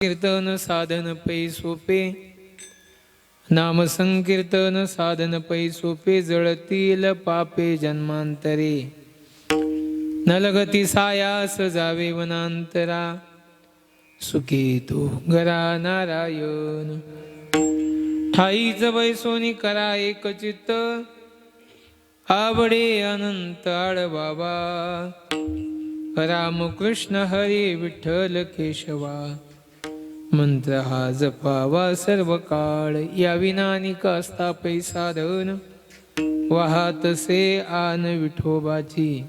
कीर्तन साधन पै सोपे नाम संकीर्तन साधन पै सोपे जळतील पापे जन्मांतरे नलगती सायास जावे वनांतरा सुखी तो घरा नारायण ठाईच बैसोनी करा एक चित्त आवडे अनंत आड बाबा राम कृष्ण हरी विठ्ठल केशवा मंत्र हा जपावा सर्व काळ. या विनानिक असता पैसाधन वाहतसे आन विठोबाची.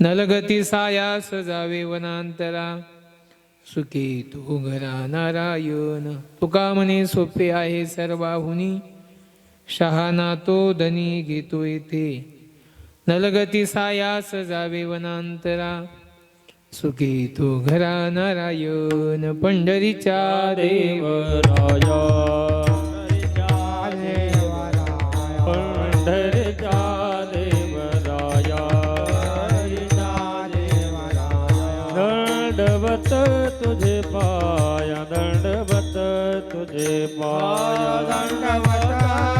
नलगती सायास जावे वनांतरा. सुखी तू घरा नारायण. तुका म्हणे सोपे आहे सर्वाहुनी. शहाना तो धनी घेतो येथे. नलगती सायास जावे वनांतरा. सुखी तू घरा नारायण पंढरीच्या देव पंढरच्या दंडवत तुझे पाया दंडवत तुझे पाया दंडवत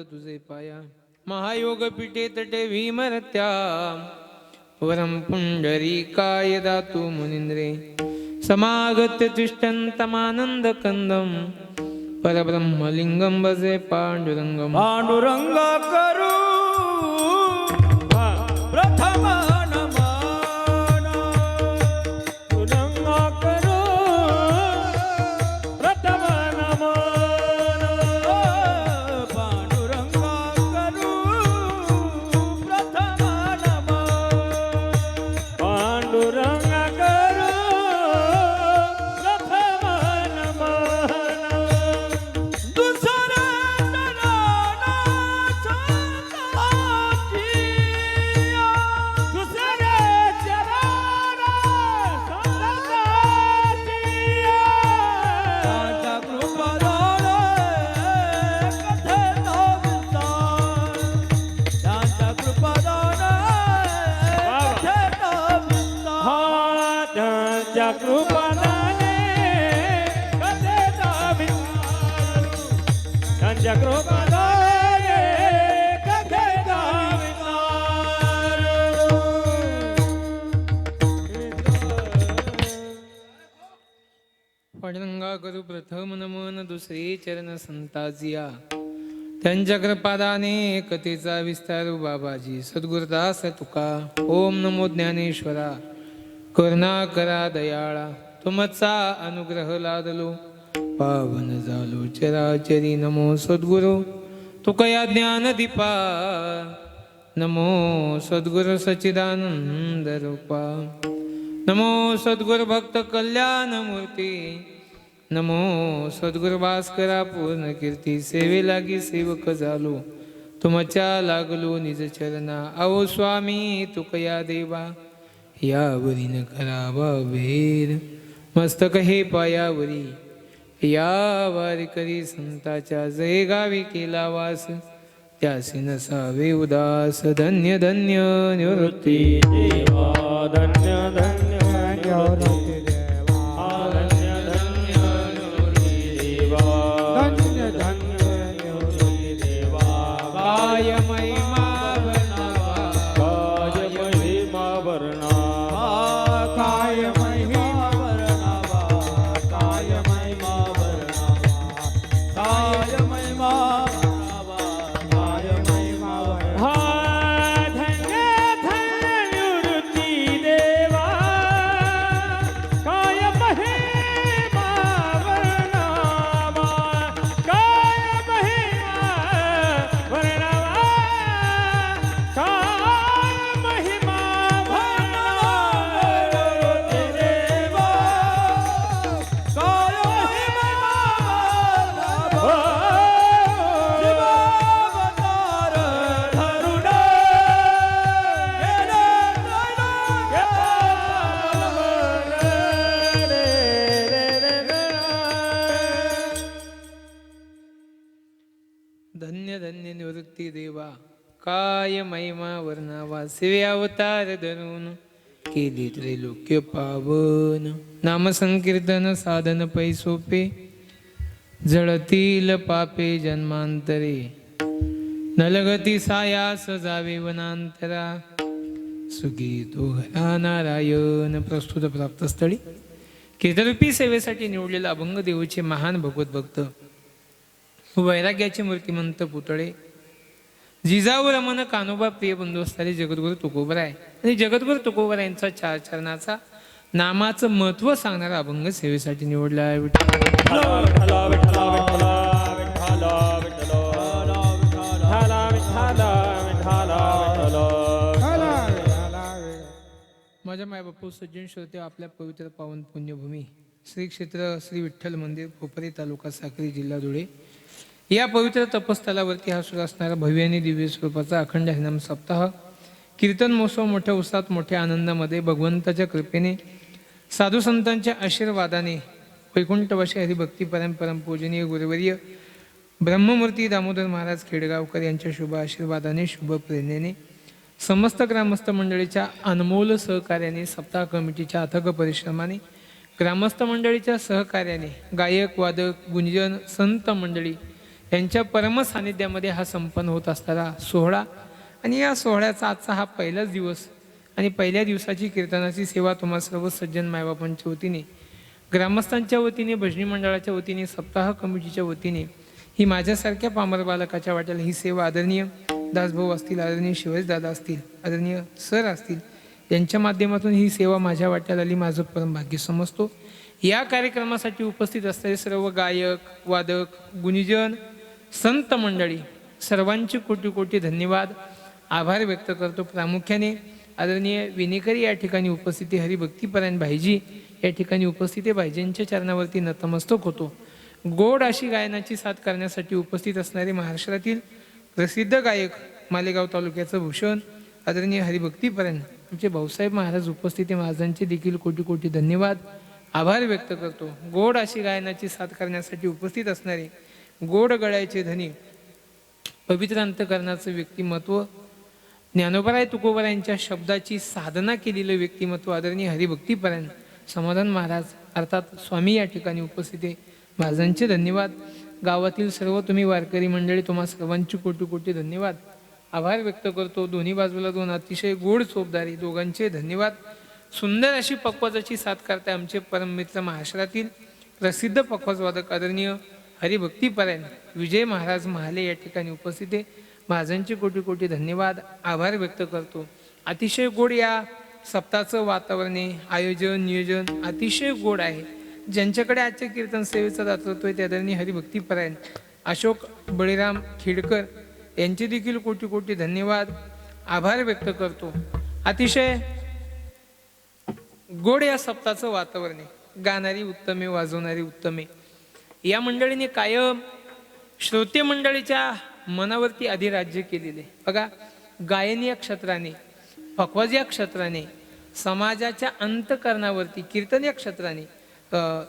दंडवत तुझे पाया. महायोग पिठे तटे भीमरत्या. वरम पुंडरी काय दातु मुनिंद्रे. समागत्य तिष्ठन्तमानन्दकन्दं कंदम. परब्रह्मलिंगम भजे पांडुरंगम. पांडुरंग त्यांच्या कथेचा त्यांच्या कथेचा पांडुरंगा करू प्रथम नमन दुसरे चरण संताजिया त्यांच्या कृपादाने कथेचा विस्तार बाबाजी सद्गुरुदास तुका। ओम नमो ज्ञानेश्वरा। करुणा करा दयाळा तुमचा अनुग्रह लादलो. पावन झालो चराचरी नमो सद्गुरु तुकया ज्ञान दीपा. नमो सद्गुरु सचिदानंद रूपा. नमो सद्गुरु भक्त कल्याण मूर्ती. नमो सद्गुरु भास्करा पूर्ण कीर्ती सेवे लागी सेवक झालो. तुमच्या लागलो निज चरणा. अहो स्वामी तुकया देवा. यावरी न करावा वेर मस्तक हे पायावरी. या वारकरी संताच्या जय गावी केला वास. त्यासी नसावे उदास धन्य धन्य निवृत्ती देवा. वर्णावा अवतार धरून केली त्रैलोक्य पावन. नाम संकीर्तन साधन पै सोपे. जळतील पापे जन्मांतरे. नलगती सायास जावे वनांतरा. सुगीतो तो नारायण. प्रस्तुत प्राप्त स्थळी. केतरूपी सेवेसाठी निवडलेला अभंग देऊचे महान भगवत भक्त. वैराग्याचे मूर्तिमंत पुतळे. जिजाऊ रमण कानोबा प्रिय बंधू असणारे जगद्गुरू तुकोबराय. आणि जगद्गुरु तुकोबराय यांचा चार चरणाचा नामाचं महत्त्व सांगणारा अभंग सेवेसाठी निवडला माझ्या माय बापू सज्जन श्रोते आपल्या पवित्र पावन पुण्यभूमी श्री क्षेत्र श्री विठ्ठल मंदिर कोपरे तालुका साक्री जिल्हा धुळे या पवित्र तपस्थलावरती हा सुरू असणारा भव्य आणि दिव्य स्वरूपाचा अखंड हरिनाम सप्ताह. कीर्तन महोत्सव मोठ्या उत्साहात मोठ्या आनंदामध्ये भगवंताच्या कृपेने साधू संतांच्या आशीर्वादाने वैकुंठवाशी हरिभक्ती परम परम पूजनीय गुरुवर्य ब्रह्ममूर्ती दामोदर महाराज खेडगावकर यांच्या शुभ आशीर्वादाने शुभ प्रेरणेने समस्त ग्रामस्थ मंडळीच्या अनमोल सहकार्याने सप्ताह कमिटीच्या अथक परिश्रमाने ग्रामस्थ मंडळीच्या सहकार्याने गायक वादक गुंजन संत मंडळी यांच्या परम सानिध्यामध्ये हा संपन्न होत असणारा सोहळा आणि या सोहळ्याचा आजचा हा पहिलाच दिवस आणि पहिल्या दिवसाची कीर्तनाची सेवा तुम्हा सर्व सज्जन मायबापांच्या वतीने ग्रामस्थांच्या वतीने भजनी मंडळाच्या वतीने सप्ताह कमिटीच्या वतीने ही माझ्यासारख्या पामर बालकाच्या वाट्याला ही सेवा आदरणीय दासभाऊ असतील आदरणीय शिवाजीदादा असतील आदरणीय सर असतील यांच्या माध्यमातून ही सेवा माझ्या वाट्याला आली माझं परम भाग्य समजतो. या कार्यक्रमासाठी उपस्थित असलेले सर्व गायक वादक गुणीजन संत मंडळी सर्वांचे कोटी कोटी धन्यवाद. आभार व्यक्त करतो प्रामुख्याने. आदरणीय विनेकरी या ठिकाणी उपस्थिती हरिभक्तीपरायण भाईजी या ठिकाणी उपस्थिती भाईजींच्या चरणावरती नतमस्तक होतो. गोड अशी गायनाची साथ करण्यासाठी उपस्थित असणारे महाराष्ट्रातील प्रसिद्ध गायक मालेगाव तालुक्याचं भूषण आदरणीय हरिभक्तीपरायण. आमचे भाऊसाहेब महाराज उपस्थिती महाराजांचे देखील कोटी कोटी धन्यवाद. आभार व्यक्त करतो. गोड अशी गायनाची साथ करण्यासाठी उपस्थित असणारे गोड गळ्याचे धनी. पवित्र अंतकरणाचं व्यक्तिमत्व. ज्ञानोबराय तुकोबरायांच्या शब्दाची साधना केलेलं व्यक्तिमत्व आदरणीय हरिभक्तीपरायण समाधान महाराज अर्थात स्वामी या ठिकाणी उपस्थित आहे. महाराजांचे धन्यवाद. गावातील सर्व तुम्ही वारकरी मंडळी तुम्हा सर्वांची कोटी कोटी धन्यवाद. आभार व्यक्त करतो. दोन्ही बाजूला दोन अतिशय गोड चोपदारी. दोघांचे धन्यवाद. सुंदर अशी पक्वाजाची साथ करताय आमचे परममित्र महाराष्ट्रातील प्रसिद्ध पक्वाजवादक आदरणीय हरिभक्तीपरायण विजय महाराज महाले या ठिकाणी उपस्थित आहे. महाराजांचे कोटी कोटी धन्यवाद. आभार व्यक्त करतो. अतिशय गोड या सप्ताहाचं वातावरण आहे. आयोजन नियोजन अतिशय गोड आहे. ज्यांच्याकडे आजच्या कीर्तन सेवेचा दातृत्व आहे त्यादरणी आदरणीय हरिभक्तीपरायण अशोक बळीराम खेडकर यांचे देखील कोटी कोटी धन्यवाद. आभार व्यक्त करतो. अतिशय गोड या सप्ताहाचं वातावरण आहे. गाणारी उत्तमे वाजवणारी उत्तमे. या मंडळीने कायम श्रोते मंडळीच्या मनावरती अधिराज्य केलेले. बघा गायन या क्षेत्राने फकवाज या क्षेत्राने समाजाच्या अंतकरणावरती कीर्तन या क्षेत्राने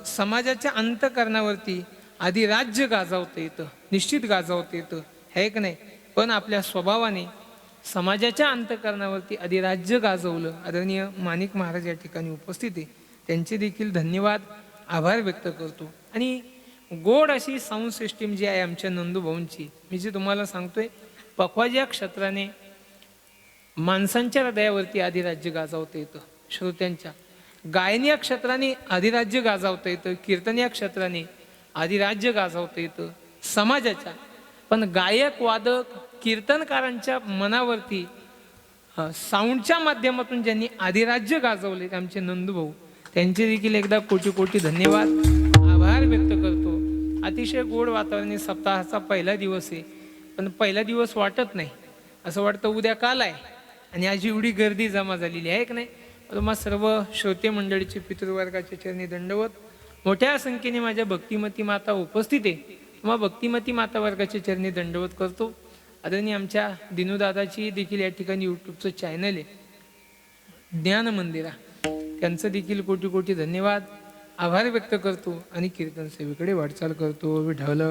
समाजाच्या अंतकरणावरती अधिराज्य गाजवता येतं निश्चित गाजवता येतं. हे एक नाही पण आपल्या स्वभावाने समाजाच्या अंतकरणावरती अधिराज्य गाजवलं. आदरणीय माणिक महाराज या ठिकाणी उपस्थित आहे. त्यांचे देखील धन्यवाद आभार व्यक्त करतो. आणि गोड अशी साऊंड सिस्टीम जी आहे आमच्या नंदूभाऊंची मी जी तुम्हाला सांगतोय पखवाजी क्षेत्राने माणसांच्या हृदयावरती अधिराज्य गाजवता येतं. श्रोत्यांच्या गायन या क्षेत्राने अधिराज्य गाजवता येतं कीर्तन या क्षेत्राने अधिराज्य गाजवता येतं समाजाच्या. पण गायक वादक कीर्तनकारांच्या मनावरती साऊंडच्या माध्यमातून ज्यांनी अधिराज्य गाजवले आमचे नंदूभाऊ त्यांचे देखील एकदा कोटी कोटी धन्यवाद. आभार व्यक्त करतो. अतिशय गोड वातावरण सप्ताहाचा पहिला दिवस आहे. पण पहिला दिवस वाटत नाही. असं वाटतं उद्या काल आहे. आणि आज एवढी गर्दी जमा झालेली आहे की नाही? तुम्हा सर्व श्रोते मंडळीचे पितृवर्गाचे चरणी दंडवत मोठ्या संख्येने माझ्या भक्तिमती माता उपस्थित आहे. मग भक्तिमती माता वर्गाचे चरणी दंडवत करतो. आदरणीय आमच्या दिनूदादाची देखील या ठिकाणी यूट्यूबचं चॅनल आहे. ज्ञान मंदिरा. त्यांचं देखील कोटी कोटी धन्यवाद. आभार व्यक्त करतो आणि कीर्तन सेवेकडे वाटचाल करतो. विठाल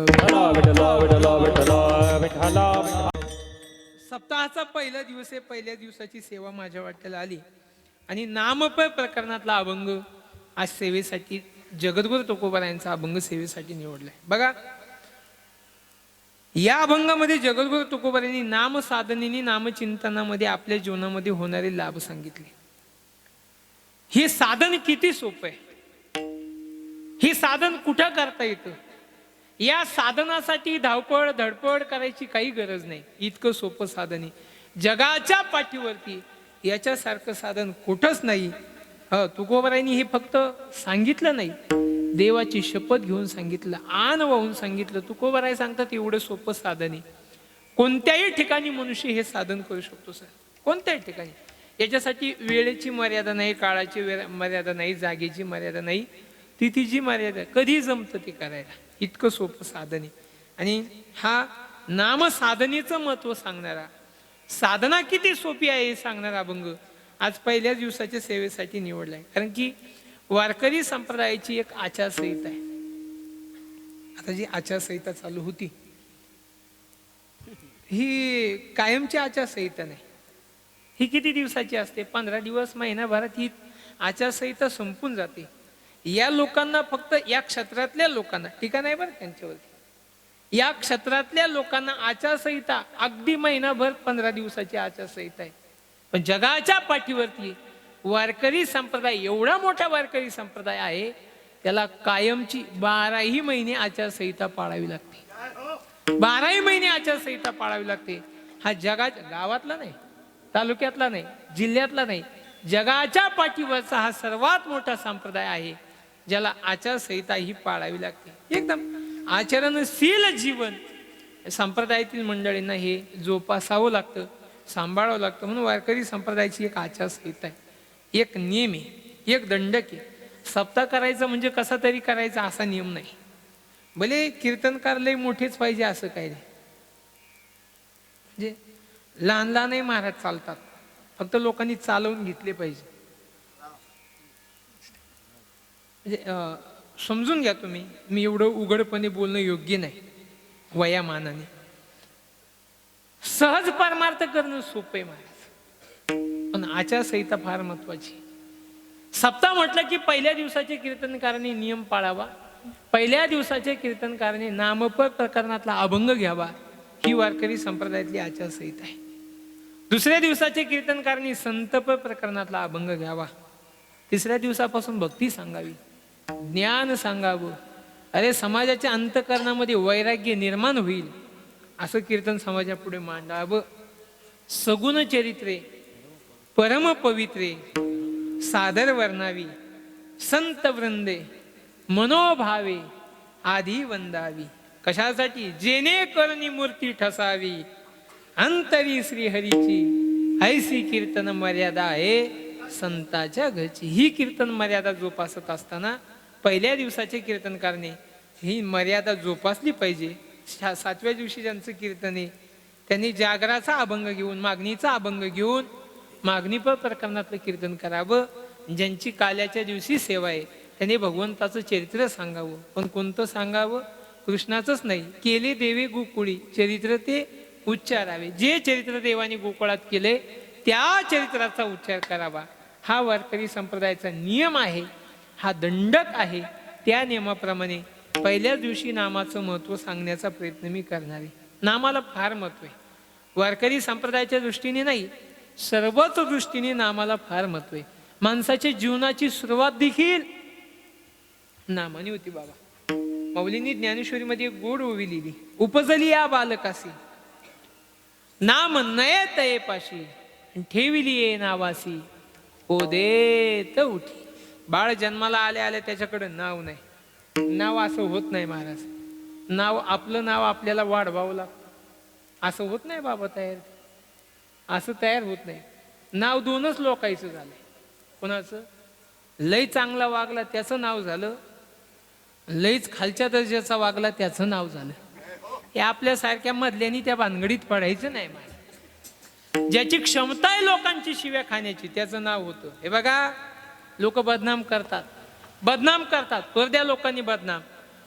सप्ताहाचा पहिला दिवस आहे. पहिल्या दिवसाची सेवा माझ्या वाट्याला आली. आणि नामपय प्रकरणातला अभंग आज सेवेसाठी जगद्गुरु तुकोबारायांचा अभंग सेवेसाठी निवडलाय. बघा या अभंगामध्ये जगद्गुरु तुकोबारायांनी नाम साधनेने नामचिंतनामध्ये आपल्या जीवनामध्ये होणारे लाभ सांगितले. हे साधन किती सोपं आहे? हे साधन कुठं करता येतं? या साधनासाठी धावपळ धडपड करायची काही गरज नाही. इतकं सोपं साधन आहे. जगाच्या पाठीवरती याच्यासारखं साधन कुठंच नाही. ह तुकोबरायांनी हे फक्त सांगितलं नाही. देवाची शपथ घेऊन सांगितलं आन वाहून सांगितलं. तुकोबराय सांगतात एवढं सोपं साधन आहे. कोणत्याही ठिकाणी मनुष्य हे साधन करू शकतो सर. कोणत्याही ठिकाणी. याच्यासाठी वेळेची मर्यादा नाही काळाची मर्यादा नाही जागेची मर्यादा नाही. तिथीची मर्यादा कधी जमतं ते करायला? इतकं सोपं साधन आहे. आणि हा नाम साधनेचं महत्त्व सांगणारा साधना किती सोपी आहे हे सांगणारा अभंग आज पहिल्याच दिवसाच्या सेवेसाठी निवडलाय. कारण की वारकरी संप्रदायाची एक आचारसंहिता आहे. आता जी आचारसंहिता चालू होती ही कायमची आचारसंहिता नाही. ही किती दिवसाची असते? पंधरा दिवस महिनाभरात ही आचारसंहिता संपून जाते. या लोकांना फक्त या क्षेत्रातल्या लोकांना टीका नाही बरं त्यांच्यावरती. या क्षेत्रातल्या लोकांना आचारसंहिता अगदी महिनाभर पंधरा दिवसाची आचारसंहिता आहे. पण जगाच्या पाठीवरती वारकरी संप्रदाय एवढा मोठा वारकरी संप्रदाय आहे त्याला कायमची बाराही महिने आचारसंहिता पाळावी लागते. बाराही महिने आचारसंहिता पाळावी लागते. हा जगाच्या गावातला नाही तालुक्यातला नाही जिल्ह्यातला नाही जगाच्या पाठीवरचा हा सर्वात मोठा संप्रदाय आहे. ज्याला आचारसंहिता ही पाळावी लागते. एकदम आचरणशील जीवन. संप्रदायातील मंडळींना हे जोपासावं लागतं सांभाळावं लागतं. म्हणून वारकरी संप्रदायाची एक आचारसंहिता आहे. एक नियम आहे एक दंडक आहे. सप्ताह करायचं म्हणजे कसा तरी करायचा असा नियम नाही. भले कीर्तनकार लय मोठेच पाहिजे असं काही नाही. म्हणजे लहान लहानही महाराज चालतात. फक्त लोकांनी चालवून घेतले पाहिजे. म्हणजे समजून घ्या तुम्ही. मी एवढं उघडपणे बोलणं योग्य नाही. वयामानाने. सहज परमार्थ करणं सोपे महाराज. पण आचारसंहिता फार महत्वाची. सप्ताह म्हटलं की पहिल्या दिवसाचे कीर्तनकाराने नियम पाळावा. पहिल्या दिवसाचे कीर्तनकाराने नामप प्रकरणातला अभंग घ्यावा. ही वारकरी संप्रदायातली आचारसंहिता आहे. दुसऱ्या दिवसाचे कीर्तनकारांनी संतप प्रकरणातला अभंग घ्यावा. तिसऱ्या दिवसापासून भक्ती सांगावी. ज्ञान सांगावं. अरे समाजाच्या अंतकरणामध्ये वैराग्य निर्माण होईल. असं कीर्तन समाजापुढे मांडावं. सगुण चरित्रे परम पवित्रे सादर वर्णावी संत वृंदे मनोभावे आधी वंदावी. कशासाठी? जेणेकरणी मूर्ती ठसावी. अंतरी श्रीहरीची ऐसी कीर्तन मर्यादा आहे संताच्या घरची. ही कीर्तन मर्यादा जोपासत असताना पहिल्या दिवसाचे कीर्तनकारने ही मर्यादा जोपासली पाहिजे. शा- सातव्या दिवशी ज्यांचं कीर्तन आहे त्यांनी जागराचा अभंग घेऊन मागणीचा अभंग घेऊन मागणीपर प्रकरणातलं कीर्तन करावं. ज्यांची काल्याच्या दिवशी सेवा आहे त्यांनी भगवंताचं चरित्र सांगावं. पण कोणतं सांगावं? कृष्णाचंच नाही. केले देवे गोकुळी चरित्र ते उच्चारावे. जे चरित्र देवाने गोकुळात केले त्या चरित्राचा उच्चार करावा. हा वारकरी संप्रदायाचा नियम आहे. हा दंडक आहे त्या नियमाप्रमाणे पहिल्या दिवशी नामाचं महत्त्व सांगण्याचा प्रयत्न मी करणार. आहे नामाला फार महत्त्व आहे. वारकरी संप्रदायाच्या दृष्टीने नाही सर्वच दृष्टीने नामाला फार महत्त्व आहे. माणसाच्या जीवनाची सुरुवात देखील नामाने होती बाबा. मौलींनी ज्ञानेश्वरीमध्ये एक गोड ओवी लिहिली उपजली या बालकासी नाम नये तये पाशी ठेविली ये नावासी ओ देत उठी. बाळ जन्माला आले आले त्याच्याकडे नाव नाही. नाव असं होत नाही महाराज. नाव आपलं नाव आपल्याला वाढवावं लागतं. असं होत नाही बाबा तयार. असं तयार होत नाही. नाव दोनच लोकायचं झालं. कोणाचं? लय चांगला वागला त्याचं नाव झालं. लयच खालच्या दर्जाचा वागला त्याचं नाव झालं. हे आपल्यासारख्या मधल्यानी त्या भानगडीत पडायचं नाही मला ज्याची क्षमता आहे लोकांची शिव्या खाण्याची त्याचं नाव होतं. हे बघा लोक बदनाम करतात. बदनाम करतात. परद्या लोकांनी बदनाम.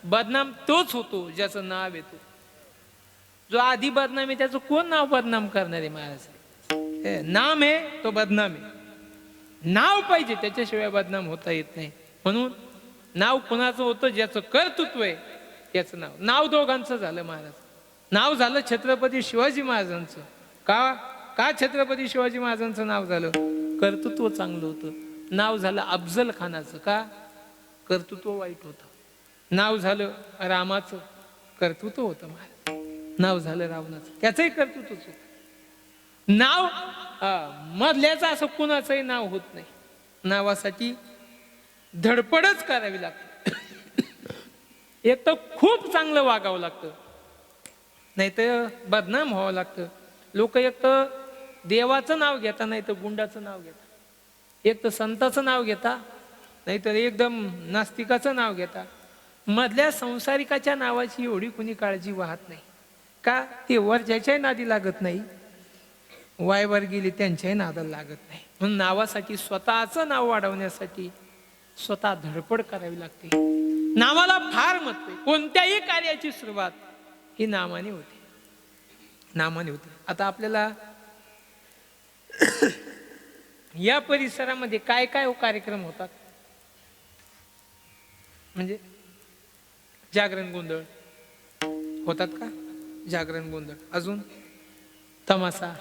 बदनाम तोच होतो ज्याचं नाव येतो. जो आधी बदनाम आहे त्याचं कोण नाव बदनाम करणार आहे महाराज? नाम आहे तो बदनाम आहे. नाव पाहिजे त्याच्याशिवाय बदनाम होता येत नाही. म्हणून नाव कुणाचं होतं ज्याचं कर्तृत्व आहे त्याचं नाव. नाव दोघांचं झालं महाराज. नाव झालं छत्रपती शिवाजी महाराजांचं. का? का छत्रपती शिवाजी महाराजांचं नाव झालं? कर्तृत्व चांगलं होतं. नाव झालं अफजल खानाचं का? कर्तृत्व वाईट होतं. नाव झालं रामाचं कर्तृत्व होतं महाराज. नाव झालं रावणाचं. त्याचंही कर्तृत्वच होतं. नाव मधल्याचं असं कुणाचंही नाव होत नाही. नावासाठी धडपडच करावी लागते. एक तर खूप चांगलं वागावं लागतं. नाही तर बदनाम व्हावं लागतं. लोक एक तर देवाचं नाव घेता नाही तर गुंडाचं नाव घेतात एक तर संताचं नाव घेता नाहीतर एकदम नास्तिकाचं नाव घेता. मधल्या संसारिकाच्या नावाची एवढी कुणी काळजी वाहत नाही. का? ते वरच्याच्याही नादी लागत नाही वायवर गेली त्यांच्याही नादाला लागत नाही. म्हणून नावासाठी स्वतःचं नाव वाढवण्यासाठी स्वतः धडपड करावी लागते. नावाला फार महत्त्व कोणत्याही कार्याची सुरुवात ही नामाने होते. नामाने होते. आता आपल्याला या परिसरामध्ये काय काय कार्यक्रम होतात? म्हणजे जागरण गोंधळ होतात का? जागरण गोंधळ. अजून? तमासा.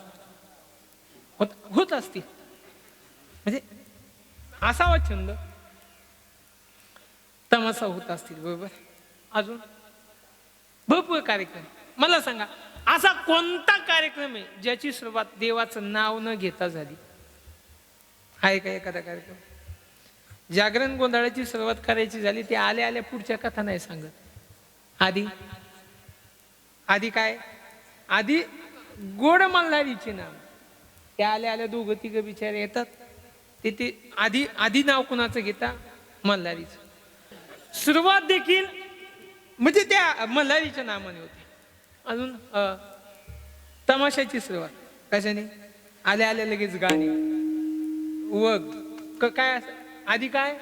होत होत असतील. म्हणजे असावा छंद. तमासा होत असतील बरोबर? अजून? भरपूर कार्यक्रम. मला सांगा असा कोणता कार्यक्रम आहे ज्याची सुरुवात देवाचं नाव न घेता झाली? आहे का एखादा कार्यक्रम? जागरण गोंधळाची सुरुवात करायची झाली ते आल्या आल्या पुढच्या कथा नाही सांगत. आधी? आधी काय? आधी गोड मल्हारीचे नाव त्या आल्या आल्या दोघं तिघं बिचारे येतात. ते ते आधी आधी नाव कुणाचं घेता? मल्हारीचं. सुरुवात देखील म्हणजे त्या मल्हारीच्या नावाने होते. अजून तमाशाची सुरुवात. कशाने? आल्या आल्या लगेच गाणी. वग क- काय असं? आधी काय?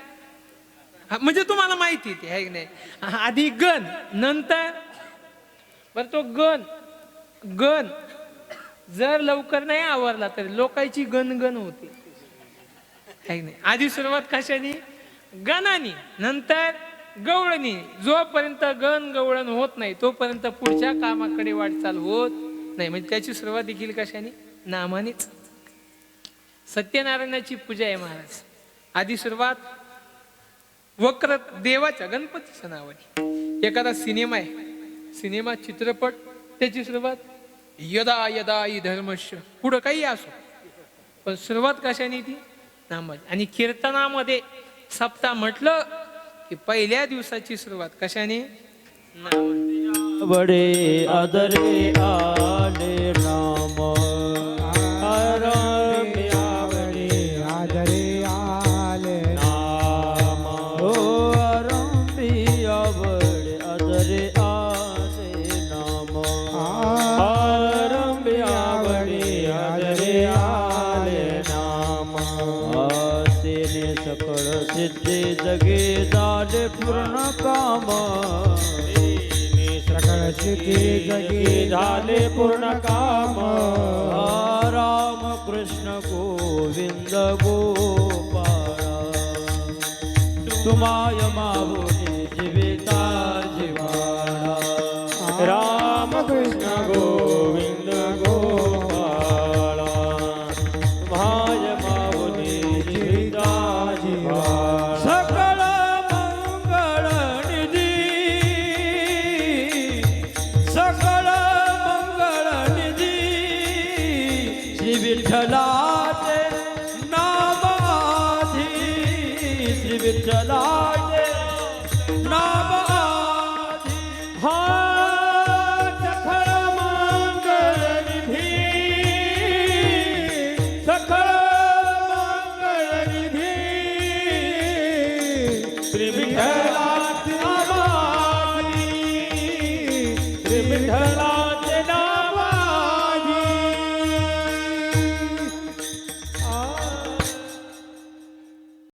हा, म्हणजे तुम्हाला माहिती ते आहे की नाही? आधी गण नंतर बर तो गण गण जर लवकर नाही आवरला तर लोकांची गणगण होते. आहे नाही? आधी सुरुवात कशाने? गणानी नंतर गवळणी. जोपर्यंत गण गवळण होत नाही तोपर्यंत पुढच्या कामाकडे वाटचाल होत नाही. म्हणजे त्याची सुरुवात देखील कशाने? नामानेच. सत्यनारायणाची पूजा आहे महाराज. आधी सुरुवात वक्र देवाच्या गणपतीच्या नावाने एखादा सिनेमा आहे. सिनेमा चित्रपट त्याची सुरुवात यदा यदा इ धर्मश पुढं काही असो. पण सुरुवात कशाने ती? नामाची. आणि कीर्तनामध्ये सप्ताह म्हटलं की पहिल्या दिवसाची सुरुवात कशाने? नाम बडे आदरे आले आसेने सकळ सिद्धी जगे झाले पूर्ण काम. सकळ सिद्धी जगी झाले पूर्ण काम. राम कृष्ण गोविंद गोपाळा. तुमाय माऊली